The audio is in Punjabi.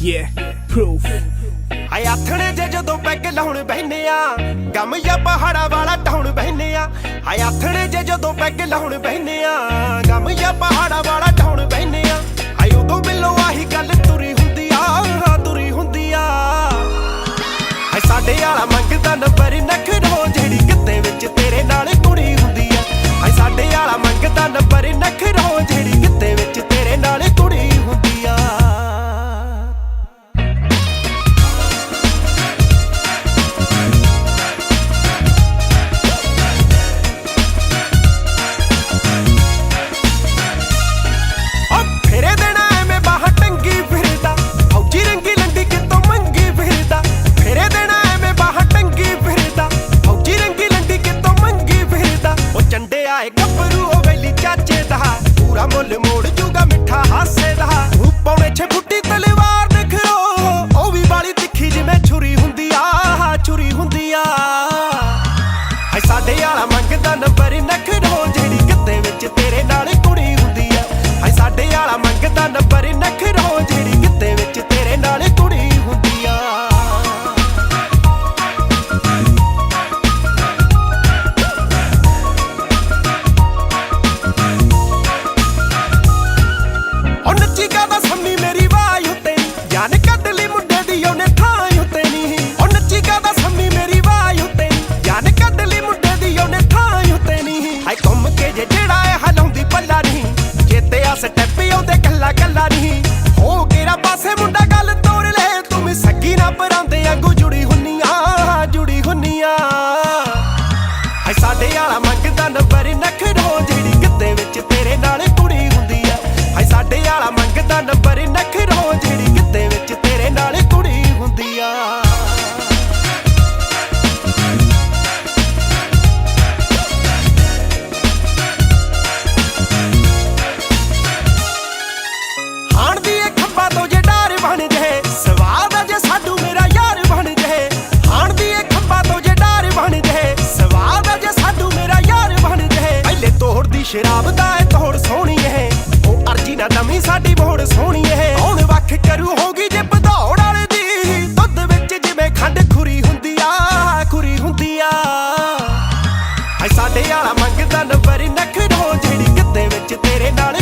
Yeah, proof. ਹਾਏ ਆਥਣੇ ਜੇ ਜਦੋਂ ਪੈਗ ਲਾਉਣ ਬਹਿਨੇ ਆ ਗਮ ਜਾਂ ਪਹਾੜਾਂ ਵਾਲਾ ਟਾਉਣ ਬਹਿਨੇ ਆ। ਹਾਏ ਆਥਣੇ ਜੇ ਜਦੋਂ ਪੈਗ ਲਾਉਣ ਬਹਿਨੇ ਆ ਗਮ ਜਾਂ ਪਹਾੜਾਂ ਵਾਲਾ ਟਾਉਣ ਬਹਿਨੇ ਆ। ਹਾਏ ਉਦੋਂ ਮਿਲੋ ਆਹੀ ਗੱਲ ਤੁਰੀ ਹੁੰਦੀ ਆ ਹਾਂ ਤੁਰੀ ਹੁੰਦੀ ਆ। ਹਾਏ ਸਾਡੇ ਵਾਲਾ ਮੰਗਦਾ ਨੰਬਰ ਨਖਰੋ ਜਿਹੜੀ ਕਿਤੇ ਵਿੱਚ ਤੇਰੇ ਨਾਲ ਕੁੜੀ ਹੁੰਦੀ ਆ। ਹਾਏ ਸਾਡੇ ਵਾਲਾ ਮੰਗਦਾ ਨੰਬਰ ਨਖਰੋ ਜਿਹੜੀ ਚੰਡੇ ਆਏ ਗੱਭਰੂ ਉਹ ਚਾਚੇ ਦਾ। ਪੂਰਾ ਮੁੱਲ ਮੋੜ ਵਿੱਚ ਤੇਰੇ ਨਾਲ ਕੁੜੀ ਹੁੰਦੀ ਆ। ਹਾਏ ਸਾਡੇ ਵਾਲਾ ਮੰਗਦਾ ਨੰਬਰ ਨਖਰੋ ਸ਼ਰਾਬ ਦਾ ਇਹ ਤੋੜ ਸੋਹਣੀ ਏ ਉਹ ਅਰਜੀ ਨਾ ਨਵੀਂ, ਸਾਡੀ ਬੋੜ ਸੋਹਣੀ ਏ ਹੁਣ ਵੱਖ ਕਰੂ ਹੋਗੀ ਜੇ ਭਦੌੜ ਵਾਲੇ ਦੀ। ਦੁੱਧ ਵਿੱਚ ਜਿਵੇਂ ਖੰਡ ਖੁਰੀ ਹੁੰਦੀ ਆ, ਖੁਰੀ ਹੁੰਦੀ ਆ। ਹਾਏ, ਸਾਡੇ ਵਾਲਾ ਮੰਗਦਾ ਨੰਬਰ ਨਖਰੋ ਜਿਹੜੀ ਕਿਤੇ ਵਿੱਚ ਤੇਰੇ ਨਾਲ